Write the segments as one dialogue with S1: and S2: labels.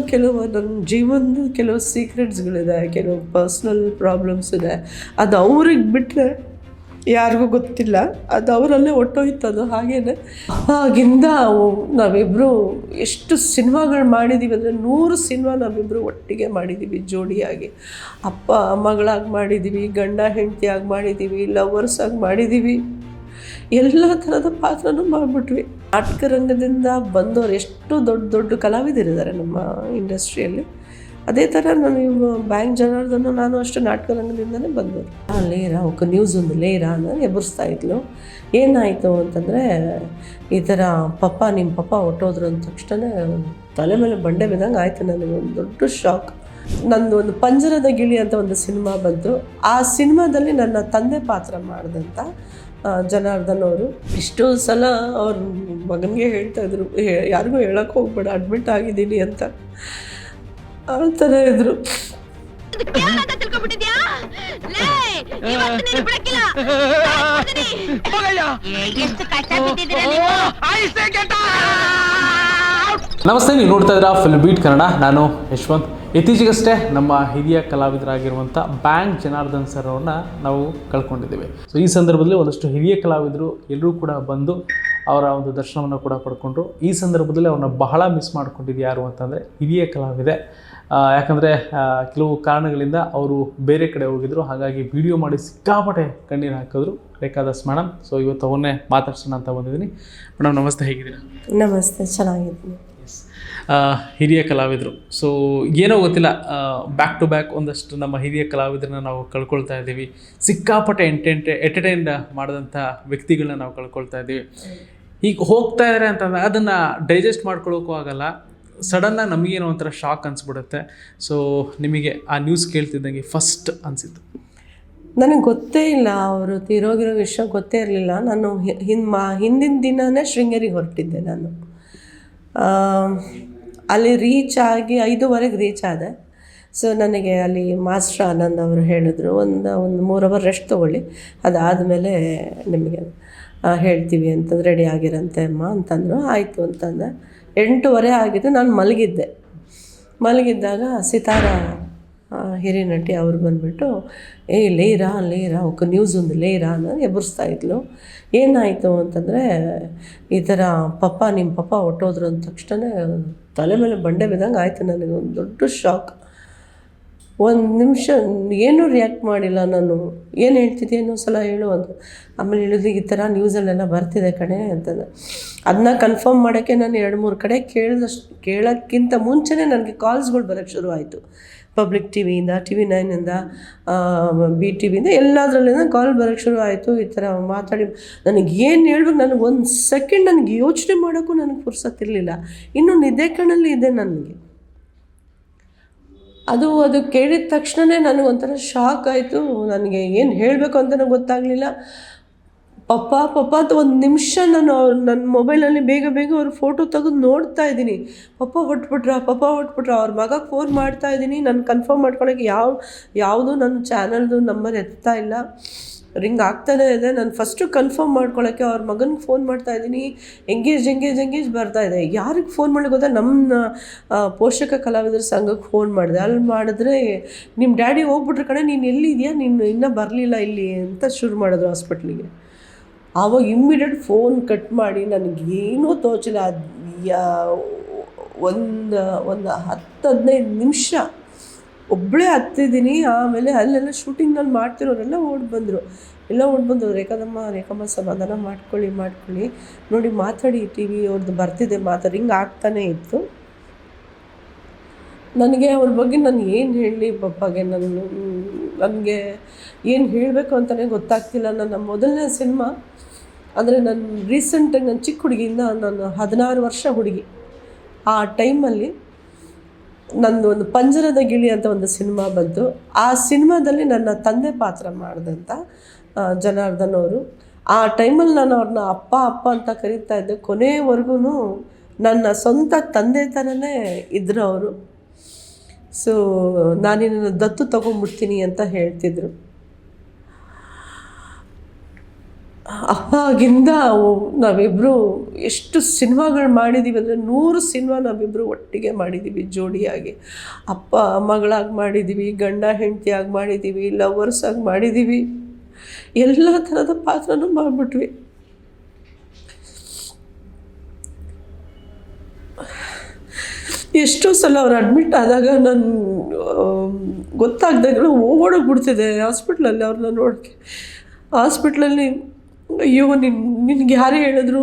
S1: ಕೆಲವು ನನ್ನ ಜೀವನದ ಕೆಲವು ಸೀಕ್ರೆಟ್ಸ್ಗಳಿದೆ ಕೆಲವು ಪರ್ಸ್ನಲ್ ಪ್ರಾಬ್ಲಮ್ಸ್ ಇದೆ. ಅದು ಅವ್ರಿಗೆ ಬಿಟ್ಟರೆ ಯಾರಿಗೂ ಗೊತ್ತಿಲ್ಲ. ಅದು ಅವರಲ್ಲೇ ಒಟ್ಟೋಯ್ತು ಅದು ಹಾಗೇನೆ ಆಗಿಂದ ನಾವಿಬ್ಬರು ಎಷ್ಟು ಸಿನಿಮಾಗಳು ಮಾಡಿದ್ದೀವಿ ಅಂದರೆ ನೂರು ಸಿನಿಮಾ ನಾವಿಬ್ಬರು ಒಟ್ಟಿಗೆ ಮಾಡಿದ್ದೀವಿ ಜೋಡಿಯಾಗಿ. ಅಪ್ಪ, ಮಗಳಾಗಿ ಮಾಡಿದ್ದೀವಿ ಗಂಡ, ಹೆಂಡತಿಯಾಗಿ ಮಾಡಿದ್ದೀವಿ ಲವರ್ಸ್ ಆಗಿ ಮಾಡಿದ್ದೀವಿ ಎಲ್ಲ ಥರದ ಪಾತ್ರನೂ ಮಾಡಿಬಿಟ್ವಿ. ನಾಟಕ ರಂಗದಿಂದ ಬಂದವರು ಎಷ್ಟು ದೊಡ್ಡ ದೊಡ್ಡ ಕಲಾವಿದರಿದ್ದಾರೆ ನಮ್ಮ ಇಂಡಸ್ಟ್ರಿಯಲ್ಲಿ. ಅದೇ ಥರ ನಾನು ಬ್ಯಾಂಕ್ ಜನಾರ್ದನ್ನು ನಾನು ಅಷ್ಟು ನಾಟಕ ರಂಗದಿಂದನೇ ಬಂದವರು. ಆ, ಲೇರ ಒಕ್ಕ ನ್ಯೂಸ್ ಒಂದು ಲೇರ ಅನ್ನೋ ಎಬ್ಬರಿಸ್ತಾ ಇದ್ಲು. ಏನಾಯಿತು ಅಂತಂದರೆ ಈ ಥರ ಪಪ್ಪ ನಿಮ್ಮ ಪಪ್ಪ ಹೊಟ್ಟೋದ್ರು ಅಂದ ತಕ್ಷಣ ತಲೆ ಮೇಲೆ ಬಂಡೆ ಬಿದ್ದಂಗೆ ಆಯಿತು ನನಗೆ, ಒಂದು ದೊಡ್ಡ ಶಾಕ್ ನಂದು ಒಂದು ಪಂಜರದ ಗಿಳಿ ಅಂತ ಒಂದು ಸಿನಿಮಾ ಬಂತು. ಆ ಸಿನಿಮಾದಲ್ಲಿ ನನ್ನ ತಂದೆ ಪಾತ್ರ ಮಾಡಿದಂಥ ಜನಾರ್ದನ್ ಅವರು ಇಷ್ಟೋ ಸಲ ಅವ್ರ ಮಗನಿಗೆ ಹೇಳ್ತಾ ಇದ್ರು, "ಹೇ- ಯಾರಿಗೂ ಹೇಳಕ್ಕೆ ಹೋಗ್ಬೇಡ ಅಡ್ಮಿಟ್ ಆಗಿದ್ದೀನಿ ಅಂತ. ಆ ಥರ ಇದ್ರು.
S2: ನಮಸ್ತೆ, ನೀವು ನೋಡ್ತಾ ಇದ್ದೀರಾ ಫಿಲ್ಮ್ ಬೀಟ್ ಕನ್ನಡ. ನಾನು ಯಶವಂತ್. ಇತ್ತೀಚೆಗಷ್ಟೇ ನಮ್ಮ ಹಿರಿಯ ಕಲಾವಿದರಾಗಿರುವಂಥ ಬ್ಯಾಂಕ್ ಜನಾರ್ದನ್ ಸರ್ ಅವ್ರನ್ನ ನಾವು ಕಳ್ಕೊಂಡಿದ್ದೇವೆ. ಸೊ ಈ ಸಂದರ್ಭದಲ್ಲಿ ಒಂದಷ್ಟು ಹಿರಿಯ ಕಲಾವಿದರು ಎಲ್ಲರೂ ಕೂಡ ಬಂದು ಅವರ ಒಂದು ದರ್ಶನವನ್ನು ಕೂಡ ಪಡ್ಕೊಂಡ್ರು. ಈ ಸಂದರ್ಭದಲ್ಲಿ ಅವ್ರನ್ನ ಬಹಳ ಮಿಸ್ ಮಾಡ್ಕೊಂಡಿದ್ದು ಯಾರು ಅಂತಂದರೆ ಹಿರಿಯ ಕಲಾವಿದೆ. ಯಾಕಂದರೆ ಕೆಲವು ಕಾರಣಗಳಿಂದ ಅವರು ಬೇರೆ ಕಡೆ ಹೋಗಿದ್ರು. ಹಾಗಾಗಿ ವಿಡಿಯೋ ಮಾಡಿ ಸಿಕ್ಕಾಪಟ್ಟೆ ಕಣ್ಣೀರು ಹಾಕಿದ್ರು ರೇಖಾದಾಸ್ ಮೇಡಮ್. ಸೊ ಇವತ್ತು ಅವನ್ನೇ ಮಾತಾಡ್ಸೋಣ ಅಂತ ಬಂದಿದ್ದೀನಿ. ಮೇಡಮ್, ನಮಸ್ತೆ, ಹೇಗಿದ್ದೀರಾ?
S1: ನಮಸ್ತೆ, ಚೆನ್ನಾಗಿದ್ದೀನಿ.
S2: ಹಿರಿಯ ಕಲಾವಿದರು. ಸೊ ಏನೋ ಗೊತ್ತಿಲ್ಲ ಬ್ಯಾಕ್ ಟು ಬ್ಯಾಕ್ ಒಂದಷ್ಟು ನಮ್ಮ ಹಿರಿಯ ಕಲಾವಿದರನ್ನ ನಾವು ಕಳ್ಕೊಳ್ತಾ ಇದ್ದೀವಿ. ಸಿಕ್ಕಾಪಟ್ಟೆ ಎಂಟೆಂಟೆ ಎಂಟರ್ಟೈನ್ ಮಾಡಿದಂಥ ವ್ಯಕ್ತಿಗಳನ್ನ ನಾವು ಕಳ್ಕೊಳ್ತಾ ಇದ್ದೀವಿ. ಈಗ ಹೋಗ್ತಾ ಇದ್ದಾರೆ ಅಂತಂದ್ರೆ ಅದನ್ನು ಡೈಜೆಸ್ಟ್ ಮಾಡ್ಕೊಳ್ಳೋಕ್ಕೂ ಆಗಲ್ಲ. ಸಡನ್ನಾಗಿ ನಮಗೇನೋ ಒಂಥರ ಶಾಕ್ ಅನಿಸ್ಬಿಡುತ್ತೆ. ಸೊ ನಿಮಗೆ ಆ ನ್ಯೂಸ್ ಕೇಳ್ತಿದ್ದಂಗೆ ಫಸ್ಟ್ ಅನಿಸಿತ್ತು.
S1: ನನಗೆ ಗೊತ್ತೇ ಇಲ್ಲ ಅವರು ತೀರೋಗಿರೋ ವಿಷಯ ಗೊತ್ತೇ ಇರಲಿಲ್ಲ. ನಾನು ಹಿಂದೆ ಹಿಂದಿನ ದಿನನೇ ಶೃಂಗೇರಿಗೆ ಹೊರಟಿದ್ದೆ ನಾನು. ಅಲ್ಲಿ ರೀಚ್ ಆಗಿ ಐದೂವರೆಗೆ ರೀಚ್ ಆದೆ. ಸೊ ನನಗೆ ಅಲ್ಲಿ ಮಾಸ್ಟರ್ ಆನಂದ್ ಅವರು ಹೇಳಿದ್ರು, ಒಂದು ಒಂದು ಮೂರು ಅವರ್ ರೆಸ್ಟ್ ತೊಗೊಳ್ಳಿ, ಅದಾದಮೇಲೆ ನಿಮಗೆ ಹೇಳ್ತೀವಿ ಅಂತಂದು ರೆಡಿ ಆಗಿರಂತೆ ಅಮ್ಮ ಅಂತಂದರು. ಆಯಿತು ಅಂತಂದೆ. ಎಂಟೂವರೆ ಆಗಿದ್ದು ನಾನು ಮಲಗಿದ್ದೆ. ಮಲಗಿದ್ದಾಗ ಸಿತಾರ ಆ, ಹಿರಿಯ ನಟಿ ಅವ್ರು ಬಂದುಬಿಟ್ಟು ಏ ಲೇರಾ ಲೇರಾ ಅವಕ್ಕೆ ನ್ಯೂಸ್ ಒಂದು ಲೇರಾ ಅನ್ನೋದು ಎಬ್ಬರಿಸ್ತಾ ಇದ್ಲು. ಏನಾಯಿತು ಅಂತಂದರೆ ಈ ಥರ ಪಪ್ಪ ನಿಮ್ಮ ಪಪ್ಪ ಹೊಟ್ಟೋದ್ರು ಅಂದ ತಕ್ಷಣ ತಲೆ ಮೇಲೆ ಬಂಡೆ ಬಿದ್ದಂಗೆ ಆಯಿತು ನನಗೆ ಒಂದು ದೊಡ್ಡ ಶಾಕ್ ಒಂದು ನಿಮಿಷ ಏನೂ ರಿಯಾಕ್ಟ್ ಮಾಡಿಲ್ಲ ನಾನು. ಏನು ಹೇಳ್ತಿದ್ದೆ ಇನ್ನೊಂದು ಸಲ ಹೇಳು ಅಂತ. ಆಮೇಲೆ ಹೇಳಿದ್ರು ಈ ಥರ ನ್ಯೂಸಲ್ಲೆಲ್ಲ ಬರ್ತಿದೆ ಕಣೆ ಅಂತಂದು. ಅದನ್ನ ಕನ್ಫರ್ಮ್ ಮಾಡೋಕ್ಕೆ ನಾನು ಎರಡು ಮೂರು ಕಡೆ ಕೇಳಿದಷ್ಟು ಕೇಳೋಕ್ಕಿಂತ ಮುಂಚೆನೇ ನನಗೆ ಕಾಲ್ಸ್ಗಳು ಬರೋಕ್ಕೆ ಶುರು ಆಯಿತು ಪಬ್ಲಿಕ್ ಟಿ ವಿಯಿಂದ ಟಿ ವಿ ನೈನಿಂದ ಬಿ ಟಿ ವಿಯಿಂದ ಎಲ್ಲದರಲ್ಲಿಂದ ಕಾಲ್ ಬರೋಕ್ಕೆ ಶುರು ಆಯಿತು. ಈ ಥರ ಮಾತಾಡಿ. ನನಗೆ ಏನು ಹೇಳ್ಬೇಕು, ನನಗೆ ಒಂದು ಸೆಕೆಂಡ್ ನನಗೆ ಯೋಚನೆ ಮಾಡೋಕ್ಕೂ ನನಗೆ ಪುರ್ಸತ್ತಿರಲಿಲ್ಲ ಇನ್ನು ನಿದ್ದೆ ಕಣ್ಣಲ್ಲಿ ಇದೆ ನನಗೆ. ಅದು ಅದು ಕೇಳಿದ ತಕ್ಷಣವೇ ನನಗೊಂಥರ ಶಾಕ್ ಆಯಿತು. ನನಗೆ ಏನು ಹೇಳಬೇಕು ಅಂತಲೂ ಗೊತ್ತಾಗಲಿಲ್ಲ. ಪಪ್ಪ ಪಪ್ಪ ಅಂತ ಒಂದು ನಿಮಿಷ ನಾನು ನನ್ನ ಮೊಬೈಲಲ್ಲಿ ಬೇಗ ಬೇಗ ಅವ್ರ ಫೋಟೋ ತೆಗೆದು ನೋಡ್ತಾ ಇದ್ದೀನಿ. ಪಪ್ಪ ಹೊಟ್ಬಿಟ್ರ ಪಪ್ಪ ಹೊಟ್ಬಿಟ್ರ, ಅವ್ರ ಮಗ ಫೋನ್ ಮಾಡ್ತಾ ಇದ್ದೀನಿ. ನಾನು ಕನ್ಫರ್ಮ್ ಮಾಡ್ಕೊಳಕ್ಕೆ ಯಾವ ಯಾವುದೂ ನನ್ನ ಚಾನಲ್ದು ನಂಬರ್ ಎತ್ತಾ ಇಲ್ಲ. ರಿಂಗ್ ಆಗ್ತಾನೇ ಇದೆ. ನಾನು ಫಸ್ಟು ಕನ್ಫರ್ಮ್ ಮಾಡ್ಕೊಳ್ಳೋಕ್ಕೆ ಅವ್ರ ಮಗನಿಗೆ ಫೋನ್ ಮಾಡ್ತಾ ಇದ್ದೀನಿ. ಎಂಗೇಜ್ ಎಂಗೇಜ್ ಎಂಗೇಜ್ ಬರ್ತಾ ಇದೆ. ಯಾರಿಗೆ ಫೋನ್ ಮಾಡಲಿಕ್ಕೆ ಗೊತ್ತಾ? ನಮ್ಮ ಪೋಷಕ ಕಲಾವಿದರ ಸಂಘಕ್ಕೆ ಫೋನ್ ಮಾಡಿದೆ. ಅಲ್ಲಿ ಮಾಡಿದ್ರೆ ನಿಮ್ಮ ಡ್ಯಾಡಿ ಹೋಗ್ಬಿಟ್ರೆ ಕಣೆ. ನೀನು ಎಲ್ಲಿದೆಯಾ? ನೀನು ಇನ್ನೂ ಬರಲಿಲ್ಲ ಇಲ್ಲಿ ಅಂತ ಶುರು ಮಾಡಿದ್ರು ಹಾಸ್ಪಿಟ್ಲಿಗೆ ಆವಾಗ ಇಮ್ಮಿಡಿಯೇಟ್ ಫೋನ್ ಕಟ್ ಮಾಡಿ ನನಗೇನೂ ತೋಚಿಲ್ಲ ಅದು, ಯಾ, ಒಂದು ಒಂದು ಹತ್ತು ಹದಿನೈದು ನಿಮಿಷ ಒಬ್ಬಳೇ ಹತ್ತಿದ್ದೀನಿ ಆಮೇಲೆ ಅಲ್ಲೆಲ್ಲ ಶೂಟಿಂಗ್ನಲ್ಲಿ ಮಾಡ್ತಿರೋರೆಲ್ಲ ಓಡಿ ಬಂದರು. ಎಲ್ಲ ಓಡಿ ಬಂದರು. ರೇಖಾದಮ್ಮ, ರೇಖಮ್ಮ ಸಮಾಧಾನ ಮಾಡ್ಕೊಳ್ಳಿ ಮಾಡ್ಕೊಳ್ಳಿ. ನೋಡಿ ಮಾತಾಡಿ ಟಿ ವಿ ಅವ್ರದ್ದು ಬರ್ತಿದೆ ಮಾತಾಡಿ. ಹಿಂಗೆ ಆಗ್ತಾನೇ ಇತ್ತು. ನನಗೆ ಅವ್ರ ಬಗ್ಗೆ ನಾನು ಏನು ಹೇಳಲಿ ಪಪ್ಪಾಗೆ, ನಾನು, ನನಗೆ ಏನು ಹೇಳಬೇಕು ಅಂತಲೇ ಗೊತ್ತಾಗ್ತಿಲ್ಲ. ನನ್ನ ಮೊದಲನೇ ಸಿನಿಮಾ ಅಂದರೆ ನಾನು ರೀಸೆಂಟಾಗಿ ನನ್ನ ಚಿಕ್ಕ ಹುಡುಗಿಯಿಂದ ನಾನು ಹದಿನಾರು ವರ್ಷ ಹುಡುಗಿ. ಆ ಟೈಮಲ್ಲಿ ನಂದು ಒಂದು ಪಂಜರದ ಗಿಳಿ ಅಂತ ಒಂದು ಸಿನಿಮಾ ಬಂತು. ಆ ಸಿನಿಮಾದಲ್ಲಿ ನನ್ನ ತಂದೆ ಪಾತ್ರ ಮಾಡಿದಂಥ ಜನಾರ್ದನ್ ಅವರು. ಆ ಟೈಮಲ್ಲಿ ನಾನು ಅವ್ರನ್ನ ಅಪ್ಪ ಅಪ್ಪ ಅಂತ ಕರೀತಾ ಇದ್ದೆ. ಕೊನೆವರೆಗೂ ನನ್ನ ಸ್ವಂತ ತಂದೆ ಥರನೇ ಇದ್ರು ಅವರು. ಸೊ ನಾನಿನ್ನ ದತ್ತು ತೊಗೊಂಡ್ಬಿಡ್ತೀನಿ ಅಂತ ಹೇಳ್ತಿದ್ರು. ಅವಾಗಿಂದ ನಾವಿಬ್ಬರು ಎಷ್ಟು ಸಿನಿಮಾಗಳು ಮಾಡಿದ್ದೀವಿ ಅಂದರೆ ನೂರು ಸಿನಿಮಾ ನಾವಿಬ್ಬರು ಒಟ್ಟಿಗೆ ಮಾಡಿದ್ದೀವಿ ಜೋಡಿಯಾಗಿ. ಅಪ್ಪ, ಮಗಳಾಗಿ ಮಾಡಿದ್ದೀವಿ ಗಂಡ ಹೆಂಡತಿಯಾಗಿ ಮಾಡಿದ್ದೀವಿ ಲವರ್ಸ್ ಆಗಿ ಮಾಡಿದ್ದೀವಿ ಎಲ್ಲ ಥರದ ಪಾತ್ರನೂ ಮಾಡಿಬಿಟ್ವಿ. ಎಷ್ಟೋ ಸಲ ಅವ್ರು ಅಡ್ಮಿಟ್ ಆದಾಗ ನಾನು ಗೊತ್ತಾಗ್ದಾಗಲೂ ಓಡೋಗ್ಬಿಡ್ತಿದ್ದೆ ಹಾಸ್ಪಿಟ್ಲಲ್ಲಿ ಅವ್ರನ್ನ ನೋಡೋಕ್ಕೆ ಹಾಸ್ಪಿಟ್ಲಲ್ಲಿ ಅಯ್ಯೋ, ನಿನ್ ನಿನ್ಗೆ ಯಾರು ಹೇಳಿದ್ರು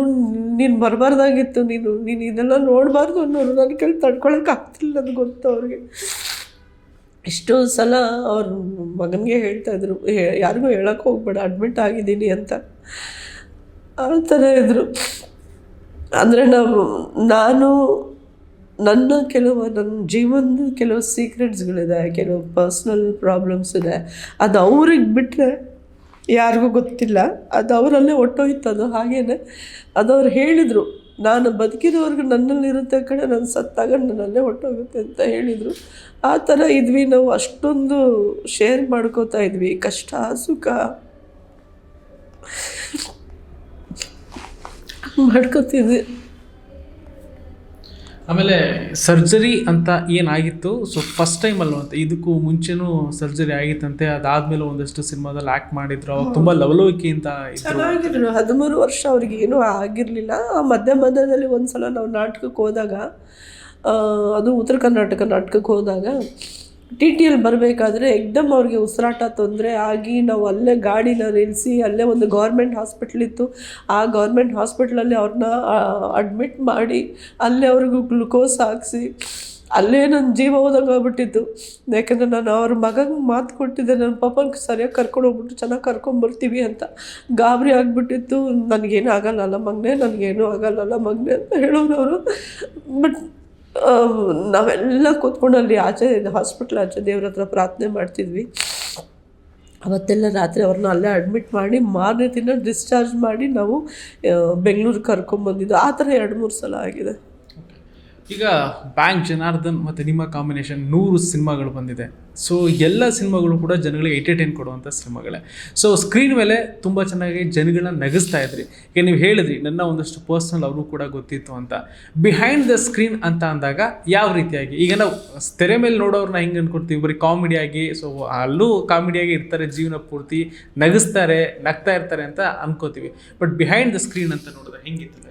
S1: ನೀನು ಬರಬಾರ್ದಾಗಿತ್ತು ನೀನು. ನೀನು ಇದೆಲ್ಲ ನೋಡಬಾರ್ದು ಅನ್ನೋರು. ನನ್ನ ಕೈಲಿ ತಡ್ಕೊಳಕ್ಕಾಗ್ತಿಲ್ಲ ನನಗೆ ಗೊತ್ತು ಅವ್ರಿಗೆ. ಎಷ್ಟೋ ಸಲ ಅವ್ರ ಮಗನಿಗೆ ಹೇಳ್ತಾಯಿದ್ರು ಯಾರಿಗೂ ಹೇಳಕ್ಕೆ ಹೋಗ್ಬೇಡ ಅಡ್ಮಿಟ್ ಆಗಿದ್ದೀನಿ ಅಂತ. ಆ ಥರ ಇದ್ದರು ಅಂದರೆ ನಾವು ನಾನು ನನ್ನ ಕೆಲವು, ನನ್ನ ಜೀವನದ ಕೆಲವು ಸೀಕ್ರೆಟ್ಸ್ಗಳಿದೆ ಕೆಲವು ಪರ್ಸ್ನಲ್ ಪ್ರಾಬ್ಲಮ್ಸ್ ಇದೆ. ಅದು ಅವ್ರಿಗೆ ಬಿಟ್ಟರೆ ಯಾರಿಗೂ ಗೊತ್ತಿಲ್ಲ. ಅದು ಅವರಲ್ಲೇ ಒಟ್ಟೋಯ್ತು ಅದು. ಹಾಗೇನೆ ಅದು ಅವ್ರು ಹೇಳಿದರು, ನಾನು ಬದುಕಿದವ್ರಿಗೆ ನನ್ನಲ್ಲಿರುತ್ತೆ ಕಡೆ ನಾನು ಸತ್ತಾಗ ನನ್ನಲ್ಲೇ ಹೊಟ್ಟೋಗುತ್ತೆ ಅಂತ ಹೇಳಿದರು. ಆ ಥರ ಇದ್ವಿ ನಾವು. ಅಷ್ಟೊಂದು ಶೇರ್ ಮಾಡ್ಕೋತಾ ಇದ್ವಿ. ಕಷ್ಟ, ಸುಖ. ಮಾಡ್ಕೋತಿದ್ವಿ.
S2: ಆಮೇಲೆ ಸರ್ಜರಿ ಅಂತ ಏನಾಗಿತ್ತು? ಸೊ ಫಸ್ಟ್ ಟೈಮ್ ಅಲ್ವಂತೆ ಇದಕ್ಕೂ ಮುಂಚೆನೂ ಸರ್ಜರಿ ಆಗಿತ್ತಂತೆ. ಅದಾದ್ಮೇಲೆ ಒಂದಷ್ಟು ಸಿನಿಮಾದಲ್ಲಿ ಆಕ್ಟ್ ಮಾಡಿದ್ರು. ಅವಾಗ ತುಂಬಾ ಲವಲವಿಕೆಯಿಂದ ಅಂತ
S1: ಚೆನ್ನಾಗಿದ್ರು. ಹದಿಮೂರು ವರ್ಷ ಅವ್ರಿಗೆ ಏನೂ ಆಗಿರಲಿಲ್ಲ. ಮಧ್ಯ ಮಧ್ಯದಲ್ಲಿ ಒಂದ್ಸಲ ನಾವು ನಾಟಕಕ್ಕೆ ಹೋದಾಗ ಅದು ಉತ್ತರ ಕರ್ನಾಟಕ ನಾಟಕಕ್ಕೆ ಹೋದಾಗ ಟಿ ಟಿಯಲ್ಲಿ ಬರಬೇಕಾದ್ರೆ ಎಕ್ದಮ್ ಅವ್ರಿಗೆ ಉಸಿರಾಟ ತೊಂದರೆ ಆಗಿ ನಾವು ಅಲ್ಲೇ ಗಾಡಿನ ನಿಲ್ಲಿಸಿ ಅಲ್ಲೇ ಒಂದು ಗೌರ್ಮೆಂಟ್ ಹಾಸ್ಪಿಟ್ಲ್ ಇತ್ತು. ಆ ಗೌರ್ಮೆಂಟ್ ಹಾಸ್ಪಿಟ್ಲಲ್ಲಿ ಅವ್ರನ್ನ ಅಡ್ಮಿಟ್ ಮಾಡಿ ಅಲ್ಲೇ ಅವ್ರಿಗೂ ಗ್ಲುಕೋಸ್ ಹಾಕಿಸಿ ಅಲ್ಲೇ ನನ್ನ ಜೀವ ಹೋದಂಗೆ ಯಾಕಂದರೆ ನಾನು ಅವ್ರ ಮಗಂಗೆ ಮಾತು ಕೊಟ್ಟಿದ್ದೆ ನನ್ನ ಪಾಪಂಗೆ ಸರಿಯಾಗಿ ಕರ್ಕೊಂಡು ಹೋಗ್ಬಿಟ್ಟು ಚೆನ್ನಾಗಿ ಕರ್ಕೊಂಬರ್ತೀವಿ ಅಂತ ಗಾಬರಿ ಆಗಿಬಿಟ್ಟಿತ್ತು. ನನಗೇನು ಆಗಲ್ಲಲ್ಲ ಮಗನೇ, ನನಗೇನು ಆಗಲ್ಲಲ್ಲ ಮಗನೇ ಅಂತ ಹೇಳೋರು ಅವರು. ಬಟ್ ನಾವೆಲ್ಲ ಕೂತ್ಕೊಂಡು ಅಲ್ಲಿ ಆಚೆ ಹಾಸ್ಪಿಟ್ಲ್ ಆಚೆ ದೇವ್ರ ಹತ್ರ ಪ್ರಾರ್ಥನೆ ಮಾಡ್ತಿದ್ವಿ. ಅವತ್ತೆಲ್ಲ ರಾತ್ರಿ ಅವ್ರನ್ನ ಅಲ್ಲೇ ಅಡ್ಮಿಟ್ ಮಾಡಿ ಮಾರನೇ ದಿನ ಡಿಸ್ಚಾರ್ಜ್ ಮಾಡಿ ನಾವು ಬೆಂಗ್ಳೂರಿಗೆ ಕರ್ಕೊಂಬಂದಿದ್ದು. ಆ ಥರ ಎರಡು ಮೂರು ಸಲ ಆಗಿದೆ.
S2: ಈಗ ಬ್ಯಾಂಕ್ ಜನಾರ್ದನ್ ಮತ್ತು ನಿಮ್ಮ ಕಾಂಬಿನೇಷನ್ ನೂರು ಸಿನಿಮಾಗಳು ಬಂದಿದೆ. ಸೊ ಎಲ್ಲ ಸಿನಿಮಾಗಳು ಕೂಡ ಜನಗಳಿಗೆ ಎಂಟರ್ಟೈನ್ ಕೊಡುವಂಥ ಸಿನಿಮಾಗಳೇ. ಸೊ ಸ್ಕ್ರೀನ್ ಮೇಲೆ ತುಂಬ ಚೆನ್ನಾಗಿ ಜನಗಳನ್ನ ನಗಿಸ್ತಾ ಇದ್ರಿ. ಈಗ ನೀವು ಹೇಳಿದ್ರಿ, ನನ್ನ ಒಂದಷ್ಟು ಪರ್ಸ್ನಲ್ ಅವರು ಕೂಡ ಗೊತ್ತಿತ್ತು ಅಂತ. ಬಿಹೈಂಡ್ ದ ಸ್ಕ್ರೀನ್ ಅಂತ ಅಂದಾಗ ಯಾವ ರೀತಿಯಾಗಿ? ಈಗ ನಾವು ತೆರೆ ಮೇಲೆ ನೋಡೋರನ್ನ ಹೆಂಗೆ ಅನ್ಕೊಡ್ತೀವಿ ಬರೀ ಕಾಮಿಡಿಯಾಗಿ ಸೊ ಅಲ್ಲೂ ಕಾಮಿಡಿಯಾಗಿ ಇರ್ತಾರೆ, ಜೀವನ ಪೂರ್ತಿ ನಗಿಸ್ತಾರೆ, ನಗ್ತಾ ಇರ್ತಾರೆ ಅಂತ ಅನ್ಕೋತೀವಿ. ಬಟ್ ಬಿಹೈಂಡ್ ದ ಸ್ಕ್ರೀನ್ ಅಂತ ನೋಡಿದ್ರೆ ಹೆಂಗಿತ್ತು?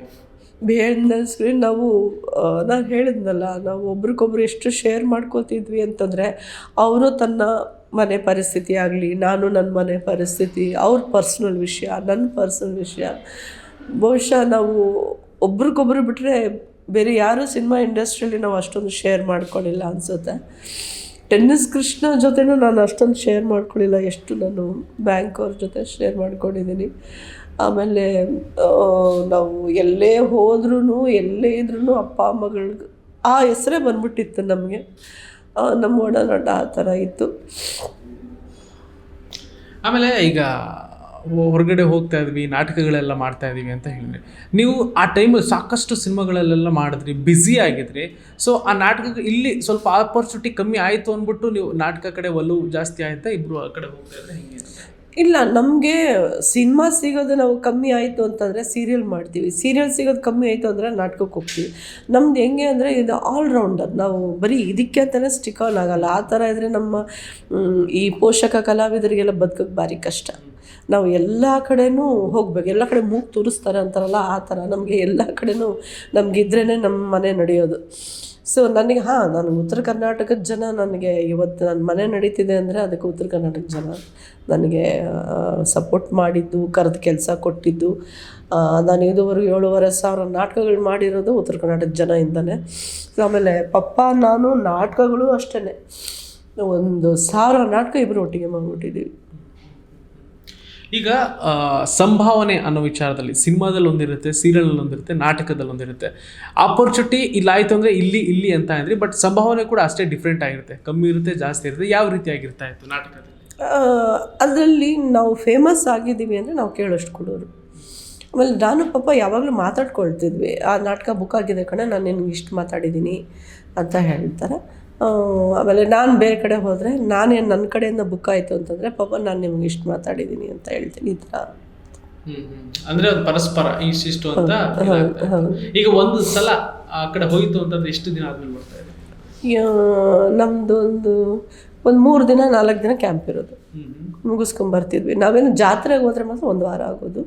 S1: ಬಿಹೈಂಡ್ ನಾವು ನಾನು ಹೇಳಿದ್ನಲ್ಲ, ನಾವು ಒಬ್ರಿಗೊಬ್ರು ಎಷ್ಟು ಶೇರ್ ಮಾಡ್ಕೋತಿದ್ವಿ ಅಂತಂದರೆ, ಅವರು ತನ್ನ ಮನೆ ಪರಿಸ್ಥಿತಿ ಆಗಲಿ, ನಾನು ನನ್ನ ಮನೆ ಪರಿಸ್ಥಿತಿ, ಅವ್ರ ಪರ್ಸ್ನಲ್ ವಿಷಯ ನನ್ನ ಪರ್ಸ್ನಲ್ ವಿಷಯ, ಬಹುಶಃ ನಾವು ಒಬ್ರಿಗೊಬ್ರು ಬಿಟ್ಟರೆ ಬೇರೆ ಯಾರೂ ಸಿನಿಮಾ ಇಂಡಸ್ಟ್ರಿಯಲ್ಲಿ ನಾವು ಅಷ್ಟೊಂದು ಶೇರ್ ಮಾಡ್ಕೊಳ್ಳಿಲ್ಲ ಅನಿಸುತ್ತೆ. ಟೆನ್ನಿಸ್ ಕೃಷ್ಣ ಜೊತೆನೂ ನಾನು ಅಷ್ಟೊಂದು ಶೇರ್ ಮಾಡ್ಕೊಳ್ಳಿಲ್ಲ ಎಷ್ಟು ನಾನು ಬ್ಯಾಂಕ್ ಅವ್ರ ಜೊತೆ ಶೇರ್ ಮಾಡ್ಕೊಂಡಿದ್ದೀನಿ ಆಮೇಲೆ ನಾವು ಎಲ್ಲೇ ಹೋದ್ರೂ ಎಲ್ಲೇ ಇದ್ರೂ ಅಪ್ಪ, ಅಮ್ಮಗಳ್ಗೆ ಆ ಹೆಸರೇ ಬಂದ್ಬಿಟ್ಟಿತ್ತು ನಮಗೆ. ನಮ್ಮ ಒಡನಾಟ ಆ ಥರ ಇತ್ತು.
S2: ಆಮೇಲೆ ಈಗ ಹೊರಗಡೆ ಹೋಗ್ತಾ ಇದ್ವಿ, ನಾಟಕಗಳೆಲ್ಲ ಮಾಡ್ತಾ ಇದ್ದೀವಿ ಅಂತ ಹೇಳಿದ್ರಿ, ನೀವು ಆ ಟೈಮಲ್ಲಿ ಸಾಕಷ್ಟು ಸಿನಿಮಾಗಳಲ್ಲೆಲ್ಲ ಮಾಡಿದ್ರಿ, ಬ್ಯುಸಿ ಆಗಿದ್ರಿ. ಸೊ, ಆ ನಾಟಕ ಇಲ್ಲಿ ಸ್ವಲ್ಪ ಆಪರ್ಚುನಿಟಿ ಕಮ್ಮಿ ಆಯಿತು ಅಂದ್ಬಿಟ್ಟು ನೀವು ನಾಟಕ ಕಡೆ ಒಲವು ಜಾಸ್ತಿ ಆಯಿತಾ ಇಬ್ಬರು ಆ ಕಡೆ ಹೋಗ್ತಾ ಇದ್ರೆ ಹೆಂಗೆ?
S1: ಇಲ್ಲ, ನಮಗೆ ಸಿನಿಮಾ ಸಿಗೋದು ನಾವು ಕಮ್ಮಿ ಆಯಿತು ಅಂತಂದರೆ ಸೀರಿಯಲ್ ಮಾಡ್ತೀವಿ. ಸೀರಿಯಲ್ ಸಿಗೋದು ಕಮ್ಮಿ ಆಯಿತು ಅಂದರೆ ನಾಟಕಕ್ಕೆ ಹೋಗ್ತೀವಿ. ನಮ್ದು ಹೆಂಗೆ ಅಂದರೆ ಇದು ಆಲ್ರೌಂಡರ್ ನಾವು ಬರೀ ಇದಕ್ಕೆ ಅಂತಲೇ ಸ್ಟಿಕ್ ಆನ್ ಆಗಲ್ಲ. ಆ ಥರ ಇದ್ದರೆ ನಮ್ಮ ಈ ಪೋಷಕ ಕಲಾವಿದರಿಗೆಲ್ಲ ಬದುಕೋಕ್ಕೆ ಭಾರಿ ಕಷ್ಟ. ನಾವು ಎಲ್ಲ ಕಡೆನೂ ಹೋಗ್ಬೇಕು. ಎಲ್ಲ ಕಡೆ ಮೂಗು ತೋರಿಸ್ತಾರೆ ಅಂತಾರಲ್ಲ, ಆ ಥರ ನಮಗೆ ಎಲ್ಲ ಕಡೆನೂ ನಮಗಿದ್ರೇ ನಮ್ಮ ಮನೆ ನಡೆಯೋದು. ಸೊ ನನಗೆ, ಹಾಂ, ನಾನು ಉತ್ತರ ಕರ್ನಾಟಕದ ಜನ, ನನಗೆ ಇವತ್ತು ನನ್ನ ಮನೆ ನಡೀತಿದೆ ಅಂದರೆ ಅದಕ್ಕೆ ಉತ್ತರ ಕರ್ನಾಟಕ ಜನ. ನನಗೆ ಸಪೋರ್ಟ್ ಮಾಡಿದ್ದು, ಕರೆದು ಕೆಲಸ ಕೊಟ್ಟಿದ್ದು ನಾನು ಇದುವರೆಗೂ ಏಳುವರೆ ಸಾವಿರ ನಾಟಕಗಳು ಮಾಡಿರೋದು ಉತ್ತರ ಕರ್ನಾಟಕ ಜನ ಸೊ ಆಮೇಲೆ ಪಪ್ಪ, ನಾನು ನಾಟಕಗಳು ಅಷ್ಟೇ ಒಂದು ಸಾವಿರ ನಾಟಕ ಇಬ್ಬರು ಒಟ್ಟಿಗೆ ಮಾಡಿಬಿಟ್ಟಿದ್ದೀವಿ.
S2: ಈಗ ಸಂಭಾವನೆ ಅನ್ನೋ ವಿಚಾರದಲ್ಲಿ ಸಿನಿಮಾದಲ್ಲಿ ಒಂದಿರುತ್ತೆ ಸೀರಿಯಲ್ ಒಂದಿರುತ್ತೆ, ನಾಟಕದಲ್ಲಿ ಒಂದಿರುತ್ತೆ. ಆಪರ್ಚುನಿಟಿ ಇಲ್ಲಿ ಆಯಿತು ಅಂದರೆ ಇಲ್ಲಿ ಇಲ್ಲಿ ಅಂತ ಅಂದ್ರಿ ಬಟ್ ಸಂಭಾವನೆ ಕೂಡ ಅಷ್ಟೇ ಡಿಫ್ರೆಂಟ್ ಆಗಿರುತ್ತೆ. ಕಮ್ಮಿ ಇರುತ್ತೆ, ಜಾಸ್ತಿ ಇರುತ್ತೆ, ಯಾವ ರೀತಿಯಾಗಿರ್ತಾ ಇತ್ತು ನಾಟಕದಲ್ಲಿ?
S1: ಅದರಲ್ಲಿ ನಾವು ಫೇಮಸ್ ಆಗಿದ್ದೀವಿ ಅಂದರೆ ನಾವು ಕೇಳೋಷ್ಟು ಕೊಡೋರು. ಆಮೇಲೆ ನಾನು ಪಾಪ ಯಾವಾಗಲೂ ಮಾತಾಡ್ಕೊಳ್ತಿದ್ವಿ, ಆ ನಾಟಕ ಬುಕ್ ಆಗಿದೆ ಕಣ, ನಾನು ನಿನಗೆ ಇಷ್ಟು ಮಾತಾಡಿದ್ದೀನಿ ಅಂತ ಹೇಳ್ತಾರೆ. ಆಮೇಲೆ ನಾನು ಬೇರೆ ಕಡೆ ಹೋದರೆ ನಾನೇನು ನನ್ನ ಕಡೆಯಿಂದ ಬುಕ್ ಆಯಿತು ಅಂತಂದರೆ ಪಾಪ ನಾನು ನಿಮ್ಗೆ ಇಷ್ಟು ಮಾತಾಡಿದ್ದೀನಿ ಅಂತ ಹೇಳ್ತೀನಿ ಈ ಥರ
S2: ಅಂದ್ರೆ ಅದು ಪರಸ್ಪರ ಇಷ್ಟಿಷ್ಟು ಅಂತ ಈಗ ಒಂದು ಸಲ ಆ ಕಡೆ ಹೋಯಿತು ಅಂತಂದ್ರೆ ಎಷ್ಟು ದಿನ ಆದ್ಮೇಲೆ ಬರ್ತಾ ಇದೆ
S1: ನಮ್ದು ಒಂದು ಒಂದು ಮೂರು ದಿನ ನಾಲ್ಕು ದಿನ ಕ್ಯಾಂಪ್ ಇರೋದು. ಮುಗಿಸ್ಕೊಂಡ್ ಬರ್ತಿದ್ವಿ. ನಾವೇನು ಜಾತ್ರೆಗೆ ಹೋದ್ರೆ ಮಾತ್ರ ಒಂದು ವಾರ ಆಗೋದು.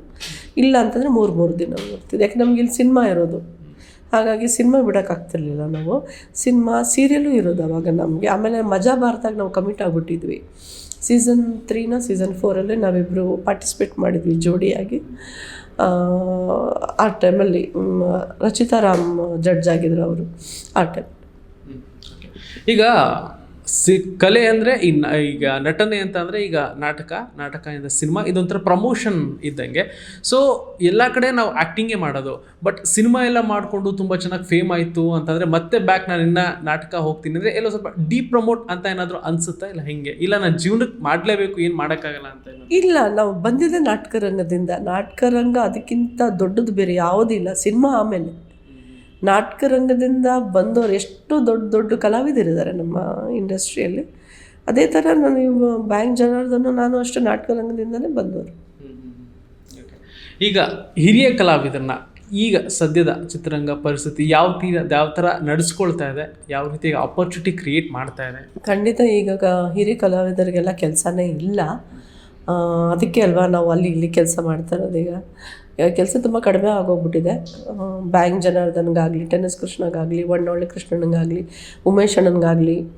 S1: ಇಲ್ಲ ಅಂತಂದರೆ ಮೂರು ಮೂರು ದಿನ ಬರ್ತಿದ್ವಿ ಯಾಕೆ ನಮ್ಗೆ ಇಲ್ಲಿ ಸಿನಿಮಾ ಇರೋದು. ಹಾಗಾಗಿ ಸಿನಿಮಾ ಬಿಡೋಕ್ಕಾಗ್ತಿರ್ಲಿಲ್ಲ ನಾವು. ಸಿನಿಮಾ ಸೀರಿಯಲ್ಲೂ ಇರೋದು ಅವಾಗ ನಮಗೆ. ಆಮೇಲೆ ಮಜಾ ಭಾರತಾಗ ನಾವು ಕಮಿಟ್ ಆಗಿಬಿಟ್ಟಿದ್ವಿ. ಸೀಸನ್ ತ್ರೀನ ಸೀಸನ್ ಫೋರಲ್ಲೇ ನಾವಿಬ್ಬರು ಪಾರ್ಟಿಸಿಪೇಟ್ ಮಾಡಿದ್ವಿ ಜೋಡಿಯಾಗಿ. ಆ, ಟೈಮಲ್ಲಿ ರಚಿತಾ ರಾಮ್ ಜಡ್ಜ್ ಆಗಿದ್ರು ಅವರು ಆ ಟೈಮ್
S2: ಈಗ ಸಿ, ಕಲೆ ಅಂದರೆ ಇನ್ನು ಈಗ ನಟನೆ ಅಂತ ಅಂದರೆ ಈಗ ನಾಟಕ ನಾಟಕ ಇಂದ ಸಿನಿಮಾ, ಇದೊಂಥರ ಪ್ರಮೋಷನ್ ಇದ್ದಂಗೆ. ಸೊ ಎಲ್ಲ ಕಡೆ ನಾವು ಆ್ಯಕ್ಟಿಂಗೇ ಮಾಡೋದು. ಬಟ್ ಸಿನಿಮಾ ಎಲ್ಲ ಮಾಡಿಕೊಂಡು ತುಂಬ ಚೆನ್ನಾಗಿ ಫೇಮ್ ಆಯಿತು ಅಂತಂದರೆ ಮತ್ತೆ ಬ್ಯಾಕ್ ನಾನು ಇನ್ನು ನಾಟಕ ಹೋಗ್ತೀನಿ ಅಂದರೆ ಎಲ್ಲೋ ಸ್ವಲ್ಪ ಡಿ ಪ್ರಮೋಟ್ ಅಂತ ಏನಾದರೂ ಅನಿಸುತ್ತಾ ಇಲ್ಲ ಹೇಗೆ? ಇಲ್ಲ ನಾನು ಜೀವನಕ್ಕೆ ಮಾಡಲೇಬೇಕು, ಏನು ಮಾಡೋಕ್ಕಾಗಲ್ಲ ಅಂತ
S1: ಇಲ್ಲ, ನಾವು ಬಂದಿದ್ದೆ ನಾಟಕ ರಂಗದಿಂದ ನಾಟಕ ರಂಗ ಅದಕ್ಕಿಂತ ದೊಡ್ಡದು ಬೇರೆ ಯಾವುದಿಲ್ಲ ಸಿನಿಮಾ ಆಮೇಲೆ. ನಾಟಕ ರಂಗದಿಂದ ಬಂದವರು ಎಷ್ಟು ದೊಡ್ಡ ದೊಡ್ಡ ಕಲಾವಿದರಿದ್ದಾರೆ ನಮ್ಮ ಇಂಡಸ್ಟ್ರಿಯಲ್ಲಿ. ಅದೇ ಥರ ನಾನು ಬ್ಯಾಂಕ್ ಜನರದನ್ನು ನಾನು ಅಷ್ಟು ನಾಟಕ ರಂಗದಿಂದಲೇ ಬಂದವರು
S2: ಈಗ ಹಿರಿಯ ಕಲಾವಿದರನ್ನ ಈಗ ಸದ್ಯದ ಚಿತ್ರರಂಗ ಪರಿಸ್ಥಿತಿ ಯಾವ ತೀರ ಯಾವ ಥರ ನಡೆಸ್ಕೊಳ್ತಾ ಇದೆ ಯಾವ ರೀತಿ ಅಪರ್ಚುನಿಟಿ ಕ್ರಿಯೇಟ್ ಮಾಡ್ತಾ ಇದೆ?
S1: ಖಂಡಿತ ಈಗ ಹಿರಿಯ ಕಲಾವಿದರಿಗೆಲ್ಲ ಕೆಲಸನೇ ಇಲ್ಲ. ಅದಕ್ಕೆ ಅಲ್ವಾ ನಾವು ಅಲ್ಲಿ ಇಲ್ಲಿ ಕೆಲಸ ಮಾಡ್ತಾ ಇರೋದು ಈಗ? ಕೆಲಸ ತುಂಬ ಕಡಿಮೆ ಆಗೋಗ್ಬಿಟ್ಟಿದೆ. ಬ್ಯಾಂಕ್ ಜನಾರ್ದನ್ಗಾಗಲಿ, ಟೆನ್ನಿಸ್ ಕೃಷ್ಣಗಾಗಲಿ ಒಣ್ಣೊಳ್ಳೆ ಕೃಷ್ಣನಿಗಾಗಲಿ, ಉಮೇಶ್ ಅಣ್ಣನಿಗಾಗಲಿ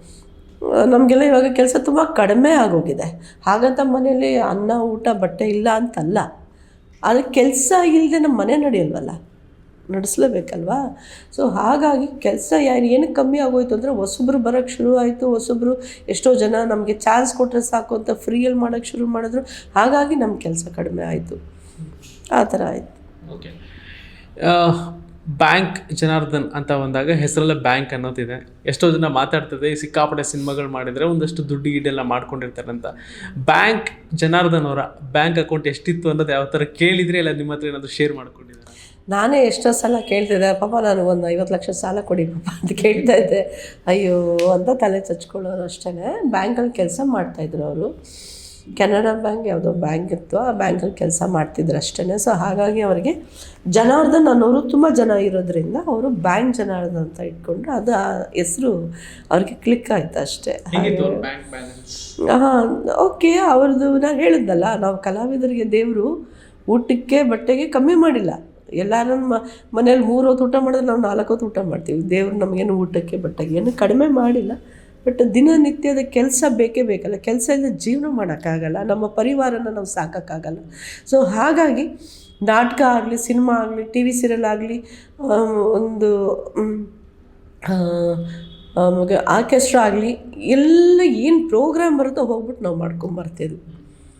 S1: ನಮಗೆಲ್ಲ ಇವಾಗ ಕೆಲಸ ತುಂಬ ಕಡಿಮೆ ಆಗೋಗಿದೆ. ಹಾಗಂತ ಮನೆಯಲ್ಲಿ ಅನ್ನ, ಊಟ, ಬಟ್ಟೆ ಇಲ್ಲ ಅಂತಲ್ಲ. ಆದರೆ ಕೆಲಸ ಇಲ್ಲದೆ ನಮ್ಮ ಮನೆ ನಡೆಯಲ್ವಲ್ಲ? ನಡೆಸಲೇಬೇಕಲ್ವಾ? ಸೊ ಹಾಗಾಗಿ ಕೆಲಸ ಯಾರು ಏನಕ್ಕೆ ಕಮ್ಮಿ ಆಗೋಯ್ತು ಅಂದರೆ ಹೊಸಬ್ರು ಬರೋಕ್ಕೆ ಶುರು ಆಯಿತು. ಹೊಸಬ್ರು ಎಷ್ಟೋ ಜನ ನಮಗೆ ಚಾನ್ಸ್ ಕೊಟ್ಟರೆ ಸಾಕು ಅಂತ ಫ್ರೀಯಲ್ಲಿ ಮಾಡೋಕ್ಕೆ ಶುರು ಮಾಡಿದ್ರು. ಹಾಗಾಗಿ ನಮ್ಮ ಕೆಲಸ ಕಡಿಮೆ ಆಯಿತು. ಆ ಥರ ಆಯಿತು.
S2: ಓಕೆ ಬ್ಯಾಂಕ್ ಜನಾರ್ದನ್ ಅಂತ ಬಂದಾಗ ಹೆಸರಲ್ಲೇ ಬ್ಯಾಂಕ್ ಅನ್ನೋದಿದೆ. ಎಷ್ಟೋ ಜನ ಮಾತಾಡ್ತದೆ ಸಿಕ್ಕಾಪಟ್ಟೆ ಸಿನಿಮಾಗಳು ಮಾಡಿದರೆ ಒಂದಷ್ಟು ದುಡ್ಡು ಗಿಡ್ಡೆಲ್ಲ ಮಾಡ್ಕೊಂಡಿರ್ತಾರೆ ಅಂತ. ಬ್ಯಾಂಕ್ ಜನಾರ್ದನ್ ಅವರ ಬ್ಯಾಂಕ್ ಅಕೌಂಟ್ ಎಷ್ಟಿತ್ತು ಅನ್ನೋದು ಯಾವ ಥರ ಕೇಳಿದರೆ ಇಲ್ಲ ನಿಮ್ಮ ಹತ್ರ ಏನಾದರೂ ಶೇರ್ ಮಾಡ್ಕೊಂಡಿದ್ದಾರೆ?
S1: ನಾನೇ ಎಷ್ಟೋ ಸಲ ಕೇಳ್ತಿದ್ದೆ ಪಾಪ ನಾನು ಒಂದು ಐವತ್ತು ಲಕ್ಷ ಸಾಲ ಕೊಡಿ ಪಾಪ ಅಂತ ಕೇಳ್ತಾ ಇದ್ದೆ. ಅಯ್ಯೋ ಅಂತ ತಲೆ ಚಚ್ಕೊಳ್ಳೋರು ಅಷ್ಟೇ ಬ್ಯಾಂಕಲ್ಲಿ ಕೆಲಸ ಮಾಡ್ತಾಯಿದ್ರು ಅವರು. ಕೆನರಾ ಬ್ಯಾಂಕ್ ಯಾವುದೋ ಬ್ಯಾಂಕ್ ಇತ್ತು ಆ ಬ್ಯಾಂಕಲ್ಲಿ ಕೆಲಸ ಮಾಡ್ತಿದ್ರು ಅಷ್ಟೇ ಸೊ ಹಾಗಾಗಿ ಅವರಿಗೆ ಜನಾರ್ದನ್ ಅನ್ನೋರು ತುಂಬ ಜನ ಇರೋದ್ರಿಂದ ಅವರು ಬ್ಯಾಂಕ್ ಜನಾರ್ದನ್ ಅಂತ ಇಟ್ಕೊಂಡು ಅದು ಆ ಹೆಸರು ಅವ್ರಿಗೆ ಕ್ಲಿಕ್ ಆಯ್ತು ಅಷ್ಟೇ. ಹಾಂ ಓಕೆ. ಅವ್ರದ್ದು ನಾನು ಹೇಳಿದ್ನಲ್ಲ ನಾವು ಕಲಾವಿದರಿಗೆ ದೇವರು ಊಟಕ್ಕೆ ಬಟ್ಟೆಗೆ ಕಮ್ಮಿ ಮಾಡಿಲ್ಲ. ಎಲ್ಲರೂ ಮನೇಲಿ ಮೂರು ಹೊತ್ತು ಊಟ ಮಾಡಿದ್ರೆ ನಾವು ನಾಲ್ಕು ಹೊತ್ತು ಊಟ ಮಾಡ್ತೀವಿ. ದೇವ್ರು ನಮಗೇನು ಊಟಕ್ಕೆ ಬಟ್ಟೆಗೆ ಏನು ಕಡಿಮೆ ಮಾಡಿಲ್ಲ. ಬಟ್ ದಿನನಿತ್ಯದ ಕೆಲಸ ಬೇಕೇ ಬೇಕಲ್ಲ. ಕೆಲಸ ಇಲ್ಲದೆ ಜೀವನ ಮಾಡೋಕ್ಕಾಗಲ್ಲ. ನಮ್ಮ ಪರಿವಾರನ ನಾವು ಸಾಕೋಕ್ಕಾಗಲ್ಲ. ಸೊ ಹಾಗಾಗಿ ನಾಟಕ ಆಗಲಿ, ಸಿನಿಮಾ ಆಗಲಿ, ಟಿ ವಿ ಸೀರಿಯಲ್ ಆಗಲಿ ಒಂದು ಆರ್ಕೆಸ್ಟ್ರಾ ಆಗಲಿ, ಎಲ್ಲ ಏನು ಪ್ರೋಗ್ರಾಮ್ ಬರುತ್ತೋ ಹೋಗ್ಬಿಟ್ಟು ನಾವು ಮಾಡ್ಕೊಂಬರ್ತಿದ್ವಿ.